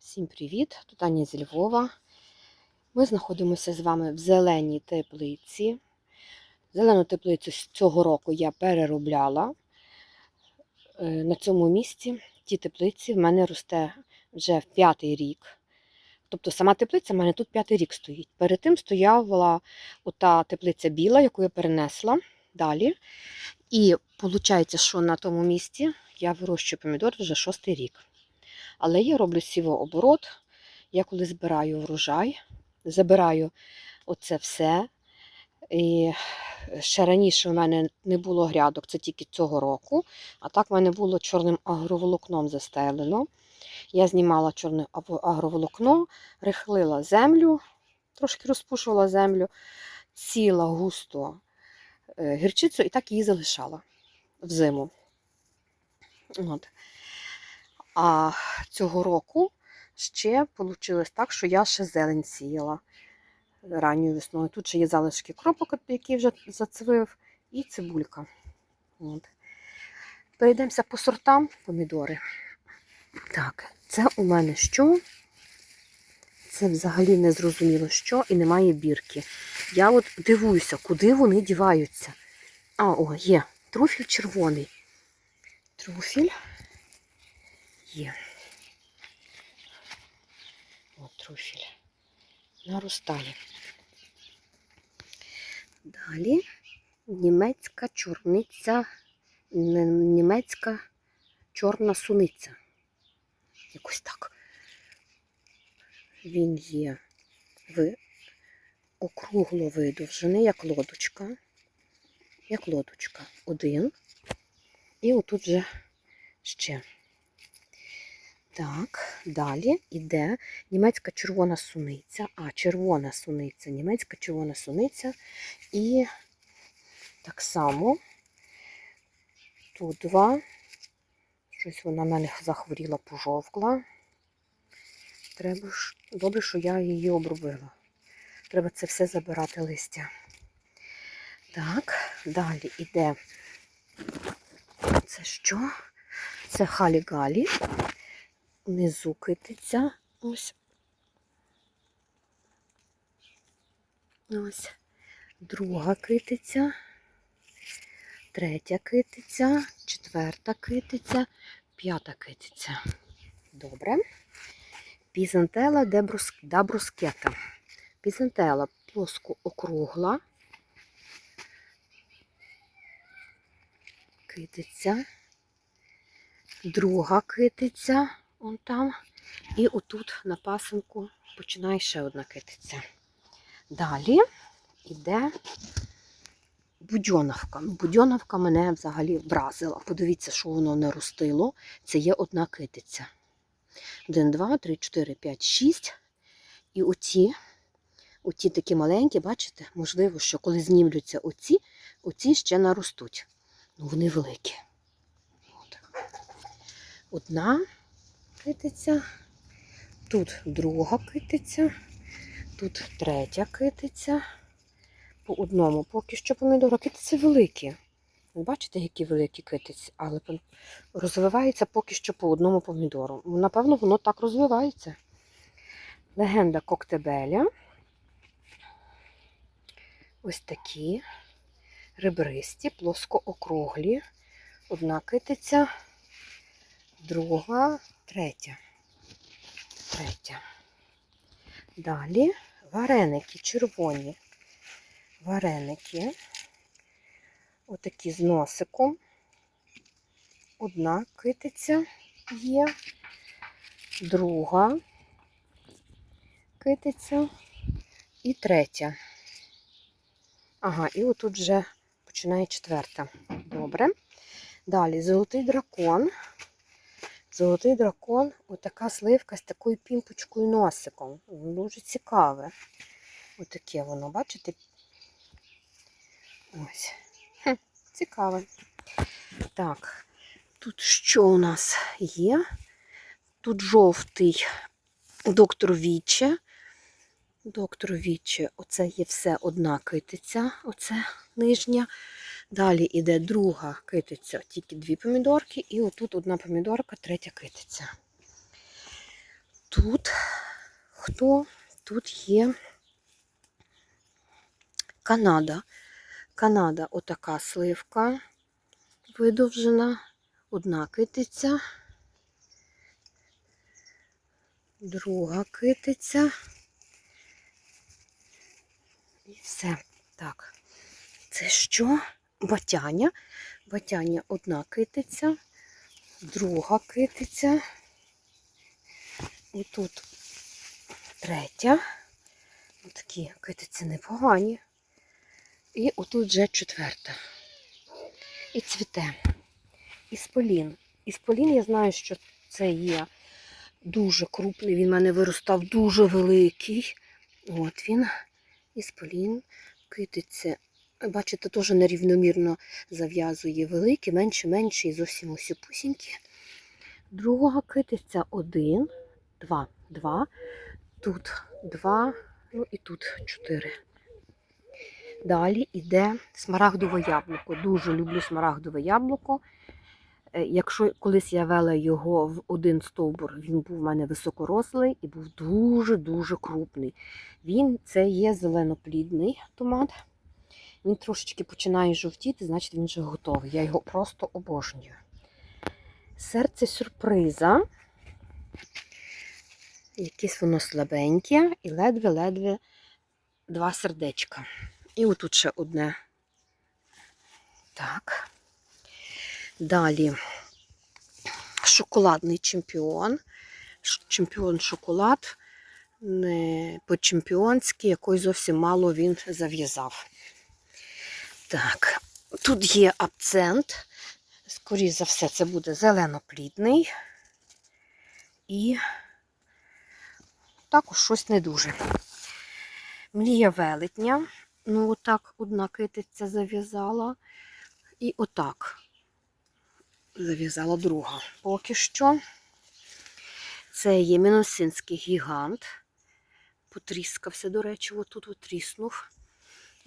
Всім привіт! Тут Аня зі Львова. Ми знаходимося з вами в зеленій теплиці. Зелену теплицю цього року я переробляла. Е, На цьому місці ті теплиці в мене росте вже в п'ятий рік. Тобто сама теплиця в мене тут п'ятий рік стоїть. Перед тим стояла ота теплиця біла, яку я перенесла далі. І виходить, що на тому місці я вирощую помідор вже шостий рік. Але я роблю сівооборот. Я коли збираю врожай, забираю оце все. І ще раніше у мене не було грядок, це тільки цього року. А так в мене було чорним агроволокном застелено. Я знімала чорне агроволокно, рихлила землю, трошки розпушувала землю, сіла густо е, гірчицю і так її залишала взиму. От. А цього року ще вийшло так, що я ще зелень сіяла ранньою весною. Тут ще є залишки кропок, який вже зацвив, і цибулька. От. Перейдемося по сортам помідори. Так, це у мене що? Це взагалі не зрозуміло що і немає бірки. Я от дивуюся, куди вони діваються. А, о, є. Труфіль червоний. Труфіль. Є. От труфіль. Наростає. Далі німецька чорниця, німецька чорна суниця. Якось так. Він є в округло видовжений, як лодочка. Як лодочка. Один. І отут вже ще. Так, далі йде німецька червона суниця, а червона суниця, німецька червона суниця. І так само тут два. Щось вона в мене захворіла, пожовкла. Треба ж, добре, що я її обробила. Треба це все забирати листя. Так, далі йде. Це що? Це халі-галі. Внизу китиця. Ось. Ось. Друга китиця. Третя китиця, четверта китиця, п'ята китиця. Добре. Пізантела да брускета. Пізантела плоско округла. Китиця. Друга китиця. Он там. І отут на пасинку починає ще одна китиця. Далі йде будьоновка. Ну, Будьоновка мене взагалі вразила. Подивіться, що воно не ростило. Це є одна китиця. 1, 2, 3, 4, 5, 6. І оці, оці такі маленькі, бачите, можливо, що коли знімлються оці, оці ще наростуть. Ну, вони великі. Одна китиця, тут друга китиця, тут третя китиця. По одному поки що помідора. Китиці великі. Бачите, які великі китиці, але розвивається поки що по одному помідору. Напевно, воно так розвивається. Легенда коктебеля. Ось такі ребристі, плоскоокруглі. Одна китиця, друга, третя. Третя. Далі вареники червоні. Вареники. Отакі з носиком. Одна китиця є, друга китиця і третя. Ага, і отут вже починає четверта. Добре. Далі золотий дракон. Золотий дракон, отака сливка з такою пімпочкою носиком. Дуже цікаве. Отаке воно, бачите? Ось. Хм, цікаве. Так, тут що у нас є? Тут жовтий доктор Віче. Доктор Віче, оце є все одна китиця, оце нижня. Далі йде друга китиця, тільки дві помідорки, і отут одна помідорка, третя китиця. тут хто? Тут є Канада. Канада отака сливка видовжена, одна китиця, друга китиця. І все. Так. Це що? Батяня. Батяня одна китиця, друга китиця. І тут третя. Такі китиці непогані. І отут вже четверта. І цвіте. Ісполін. Ісполін, я знаю, що це є дуже крупний. Він в мене виростав дуже великий. От він. Ісполін. Китиці. Бачите, теж нерівномірно зав'язує великі, менше, менше і зовсім ось пусінькі. Друга китиця один, два, два. Тут два, ну і тут чотири. Далі йде смарагдове яблуко. Дуже люблю смарагдове яблуко. Е, Якщо колись я вела його в один стовбур, він був у мене високорослий і був дуже-дуже крупний. Він це є зеленоплідний томат. Він трошечки починає жовтіти, значить він вже готовий. Я його просто обожнюю. Серце сюрприза. Якесь воно слабеньке і ледве-ледве два сердечка. І отут ще одне. Так. Далі шоколадний чемпіон. Чемпіон шоколад. По-чемпіонськи, якось зовсім мало він зав'язав. Так, тут є абцент. Скоріше за все, це буде зелenoплідний. І також щось не дуже. Мрія велетня. Ну, отак одна китиця зав'язала. І отак зав'язала друга. Поки що це є мінусинський гігант. Потріскався, до речі, отут от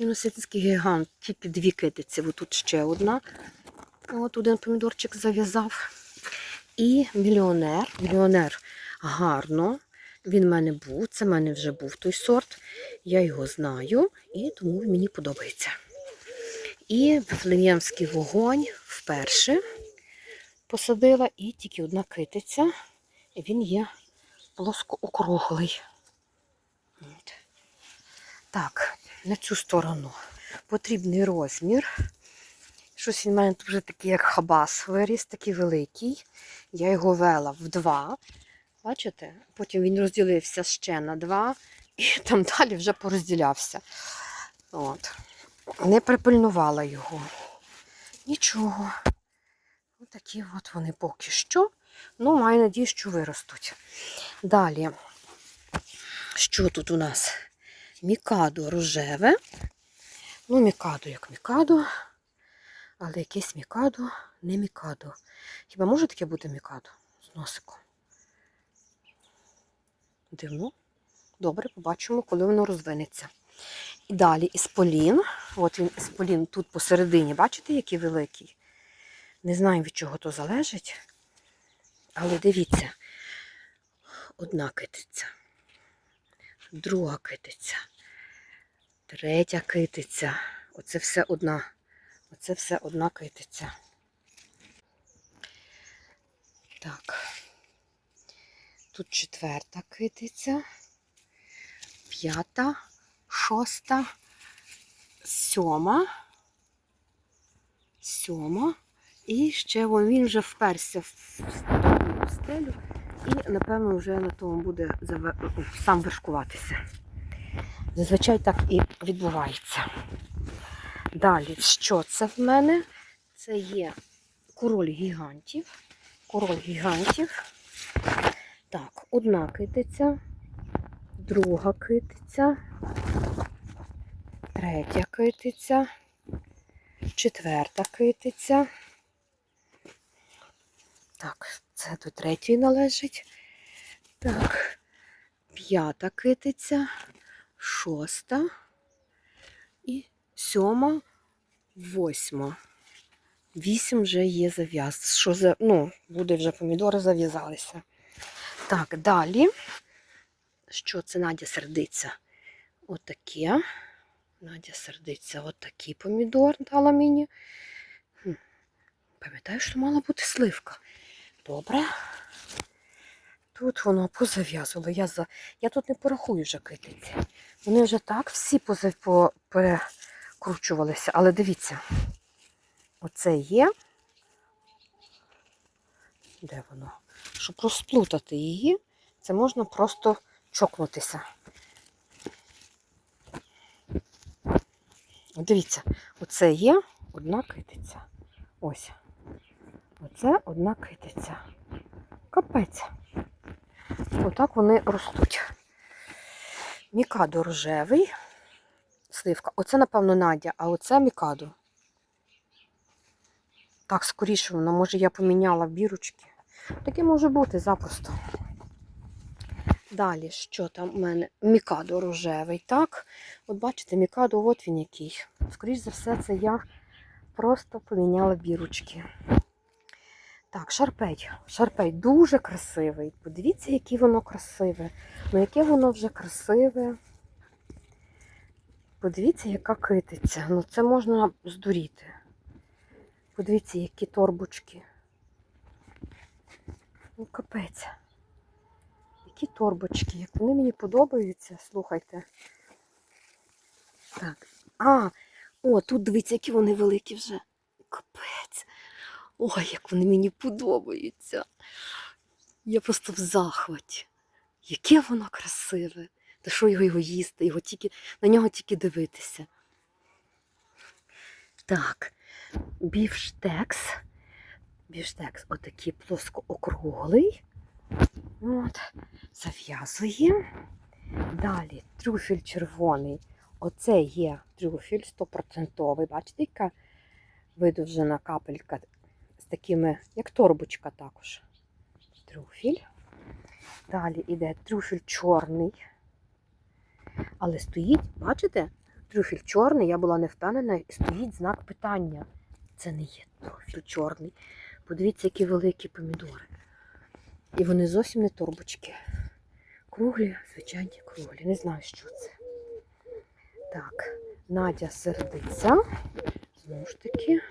Мінусинський гігант, тільки дві китиці, отут ще одна. От один помідорчик зав'язав. І мільйонер. Мільйонер гарно. Він в мене був, це в мене вже був той сорт. Я його знаю і тому мені подобається. І Вифлеємський вогонь вперше посадила і тільки одна китиця. Він є плоскоокруглий. Так, на цю сторону потрібний розмір. Щось він мене тут вже такий, як хабас виріс, такий великий. Я його вела в два. Бачите? Потім він розділився ще на два, і там далі вже порозділявся. От. Не припильнувала його. Нічого. Отакі от вони поки що. Ну, маю надію, що виростуть. Далі, що тут у нас? Мікадо рожеве. Ну, мікадо як мікадо, але якесь мікадо не мікадо. Хіба може таке бути мікадо з носиком? Дивно. Добре, побачимо, коли воно розвинеться. І далі ісполін. От він ісполін тут посередині, бачите, який великий? Не знаю, від чого то залежить. Але дивіться, одна китиця, друга китиця, третя китиця. Оце все одна. Оце все одна китиця. Так. Тут четверта китиця, п'ята, шоста, сьома, сьома. І ще вон, він вже вперся в стелю і, напевно, вже на тому буде сам вершкуватися. Зазвичай так і відбувається. Далі, що це в мене? Це є король гігантів. Король гігантів. Так, одна китиця, друга китиця, третя китиця, четверта китиця. Так, це до третьої належить. Так, п'ята китиця, шоста і сьома, восьма. Вісім вже є зав'яз. Що за, ну, буде вже помідори зав'язалися. Так, далі. Що це Надя сердиться? Отаке. Надя сердиться, отакий помідор дала мені. Пам'ятаю, що мала бути сливка. Добре. Тут воно позав'язувало. Я, за... я тут не порахую вже китиці. Вони вже так всі перекручувалися. Але дивіться, оце є. Де воно? Щоб розплутати її, це можна просто чокнутися. Дивіться, оце є одна китиця. Ось. Оце одна китиця. Капець. Отак вони ростуть. Мікадо рожевий. Сливка. Оце, напевно, Надя, а оце мікадо. Так, скоріше воно, може, я поміняла бірочки. Таке може бути запросто. Далі, що там у мене? Мікадо рожевий, так? От бачите, мікадо, от він який. Скоріше за все, це я просто поміняла бірочки. Так, шарпей. Шарпей дуже красивий. Подивіться, яке воно красиве. Ну, яке воно вже красиве. Подивіться, яка китиця. Ну, це можна здуріти. Подивіться, які торбочки. Ну, капець. Які торбочки, як вони мені подобаються, слухайте. Так. А, о, тут дивіться, які вони великі вже. Капець. Ой, як вони мені подобаються. Я просто в захваті. Яке воно красиве. Та що його його їсти, його тільки, на нього тільки дивитися. Так, бівштекс. Бівштекс отакий плоскоокруглий. От, зав'язуємо. Далі трюфель червоний. Оце є трюфель 100%. Бачите, яка видовжена капелька такими, як торбочка також. Трюфель. Далі йде трюфель чорний. Але стоїть, бачите, трюфель чорний, я була не впевнена, стоїть знак питання. Це не є трюфель чорний. Подивіться, які великі помідори. І вони зовсім не торбочки. Круглі, звичайні круглі. Не знаю, що це. Так, Надя сердиться. Знову ж таки,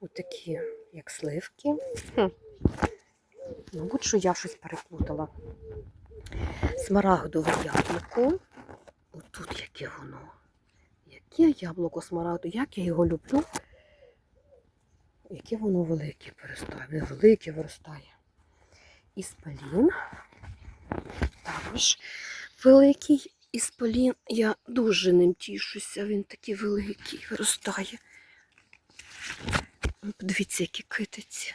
отакі, як сливки. Хм. Мабуть, що я щось переплутала. Смарагдове яблуко. Отут яке воно. Яке яблуко смарагду, як я його люблю. Яке воно велике перестає. Не велике виростає. Іспалін. Також великий іспалін. Я дуже ним тішуся. Він такий великий виростає. Подивіться, які китиці.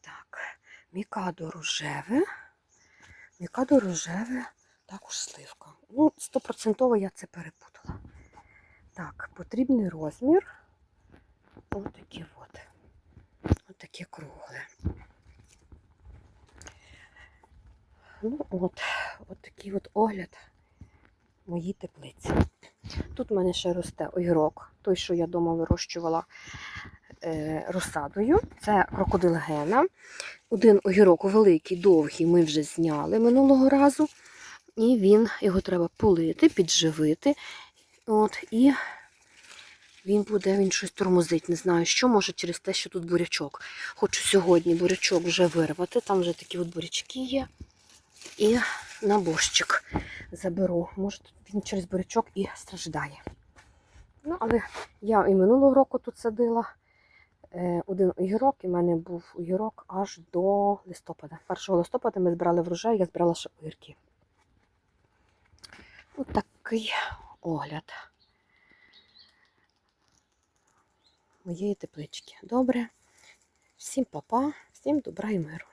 Так, мікадо рожеве. Мікадо рожеве, також сливка. Ну, стопроцентово я це перепутала. Так, потрібний розмір. Ось такі от. Ось кругле. Ну от, от такий от огляд моїй теплиці. Тут в мене ще росте огірок, той, що я вдома вирощувала е, розсадою. Це крокодил гена. Один огірок великий, довгий, ми вже зняли минулого разу. І він, його треба полити, підживити. От, і він буде, він щось тормозить, не знаю що, може через те, що тут бурячок. Хочу сьогодні бурячок вже вирвати, там вже такі от бурячки є. І на борщик заберу. Може, він через бурячок і страждає. Ну, але я і минулого року тут садила е, один огірок, і в мене був огірок аж до листопада. 1 листопада ми збирали врожай, я збирала ще огірки. Ось такий огляд моєї теплички. Добре. Всім па-па, всім добра і миру.